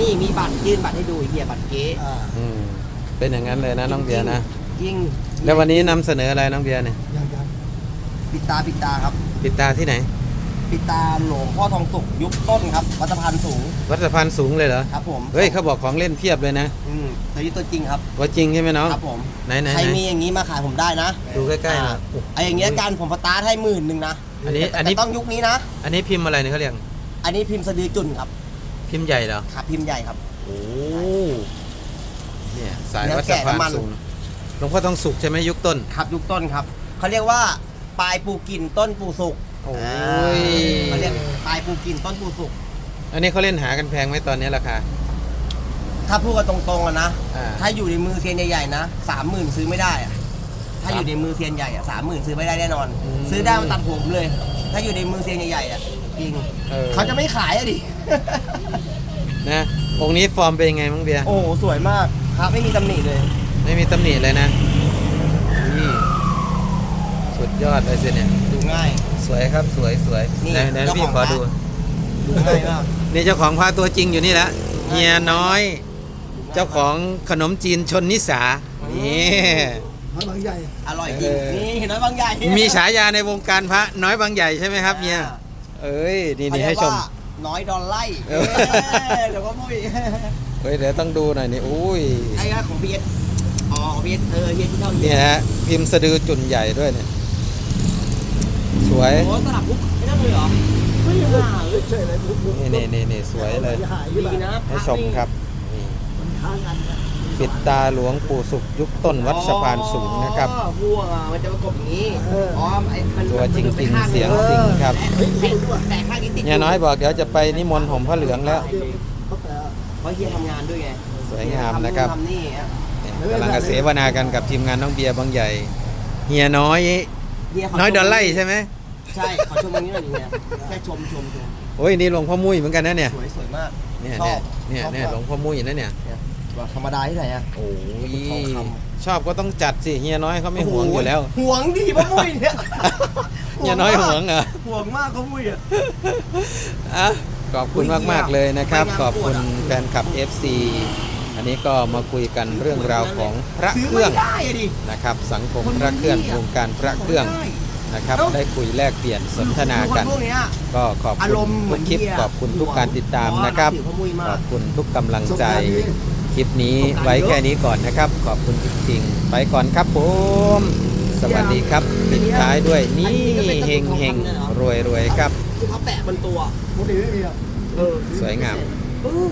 นี่มีบัตรยื่นบัตรให้ดูไอ้เฮียบัตรเก๊อ่าอืมเป็นอย่างนั้นเลยนะน้องเบียร์นะ จริงแล้ววันนี้นำเสนออะไรน้องเบียร์เนี่ยยังยังปิดตาปิดตาครับ ปิดตาที่ไหน ปิดตาหลวงพ่อทองสุกยุคต้นครับ วัดสะพานสูงวัดสะพานสูงเลยเหรอ ครับผมเฮ้ยเขาบอกของเล่นเพียบเลยนะอืมตัวนี้ตัวจริงครับ ว่าจริงใช่ไหมน้อง ครับผมไหนไหนใครไหน มีอย่างนี้มาขายผมได้นะดูใกล้ๆหน่อย อ่าไอ้อย่างเงี้ยการผมสตาร์ทให้หมื่นหนึ่งนะอันนี้ อันนี้ แต่ต้องยุคนี้นะ อันนี้พิมพ์อะไรเนี่ยเขาเรียก อันนี้พิมพ์สะดือจุ่นครับ พิมพ์ใหญ่เหรอครับพิมพ์ใหญ่ครับ โอ้เนี่ยสายเนื้อวัดสะพานแกะน้ำมันสูงหลวงพ่อทองสุกใช่ไหมยุคต้นครับยุคต้นครับเขาเรียกว่าปลายปูกินต้นปูสุกโอ้อ่ายเขาเรียกปลายปูกินต้นปูสุกอันนี้เขาเล่นหากันแพงไหมตอนนี้ราคาถ้าพูดกันตรงๆอะนะอ่าถ้าอยู่ในมือเซียนใหญ่ๆนะสามหมื่นซื้อไม่ได้อะถ้าอยู่ในมือเซียนใหญ่อะสามหมื่นซื้อไม่ได้แน่นอนอืมซื้อได้มันตัดผมเลย ถ้าอยู่ในมือเซียนใหญ่ๆอะจริงออ เขาจะไม่ขายอะดิ นะองค์นี้ฟอร์มเป็นยังไงมั้งเบียร์โอ้โหสวยมากครับไม่มีตำหนิเลย ไม่มีตำหนิเลยนะอุ้ยสุดยอดเลยสิเนี่ยดูง่าย สวยครับสวยสวยนี่ไหนไหนเจ้าพี่ของขอพระ ดู ดูง่ายมาก นี่เจ้าของพระตัวจริงอยู่นี่ละเฮียน้อยดูง่ยเจ้าของขนมจีนชนนิสานี่ พระบางใหญ่อร่อยจริงเออ นี่เห็นไหมบางใหญ่มีฉายาในวงการพระน้อยบางใหญ่ใช่ไหมครับเฮียเอ้ยนี่นี่ให้ชม เขาเรียกว่าน้อยดอลไล่เออ เดี๋ยวก็มุ้ยเฮ้ยเดี๋ยวต้องดูหน่อยนี่อุ้ยไอ้ก็ของพีเอสอ๋อของพีเอสเออพีเอสที่เท่านี้เนี่ยฮะพิมพ์สะดือจุ่นใหญ่ด้วยเนี่ยสวยโอ้สลับปุ๊บไม่ต้องเลยเหรอไม่ห่าเลยใช่เลยปุ๊บปุ๊บนี่นี่นี่นี่สวยเลย หายดีไปนะให้ชมครับนี่มันค้างกันนะ ปิดตาหลวงปู่สุขยุคต้นวัดสะพานสูงนะครับอ๋อพวกอะมันจะประกบอย่างนี้อ๋อไอ้มันตัวจริงมันจริงไปข้าเสียงดีวจริงครับเฮ้ยดูด้วยแต่ข้างนี้ติดเนี่ยน้อยบอกเดี๋ยวจะไปนิมนต์ห่มพระเหลืองแล้วเดี๋ยวเขาแปลเพราะเฮียทำงานด้วยไงสวยงามนะครับทำนี่ฮะเนี่ยกำลังกระเสวนากันกับทีมงานน้องเบียร์บางใหญ่เฮียน้อยเฮียเขาน้อยดอลไล่ใช่ไหมใช่ขอชมตรงนี้หน่อยดิเนี่ยแค่ชมชมชมโอ้ยนี่หลวงพ่อมุ้ยเหมือนกันนะเนี่ยสวยสวยมากเนี่ยชอเนี่ยบเนี่ยชอบเนี่ยหลวงพ่อมุ้ยนะเนี่ยว่า ธรรมดาที่ไหนอะโอ้ยทองคชอบก็ต้องจัดสิเฮียน้อยเขาไม่หวงอยู่แล้วหวงดิพ่อมุ้ยเนี่ยเฮียน้อยหวงเหรอห่วงมากพ่อมุ้ยอะอะขอบคุณอุ๊ยมากๆเลยนะครับไปงานขอบคุณบวชอะแฟนคลับ FC อันนี้ก็มาคุยกันเรื่องราวของพระซื้อเครื่องไม่ได้อะดินะครับ สังคมพระเครื่องวงการพระเครื่องไม่ได้นะครับเอ้าได้คุยแลกเปลี่ยนสนทนาคือคกันพวกเนี้ยก็ขอบอาคุรณมณ์เหมืทุอกนคลิปเฮียขอบคุณทุกการติดตามนะครับเพาว่านับถือพ่อมุ้ยมาขกอบคุณทุกกำลังสงใจกรานต์นี้ คลิปนี้สงกรานต์ไว้แค่นี้ก่อนนะครับ ขอบคุณจริงๆไปก่อนครับผม สวัสดีครับปิดท้ายด้วยนี่เฮงเฮงรวยรวยๆครับที่เขาแปะบนตัวปกติไม่มีอะเออสวยงามเออ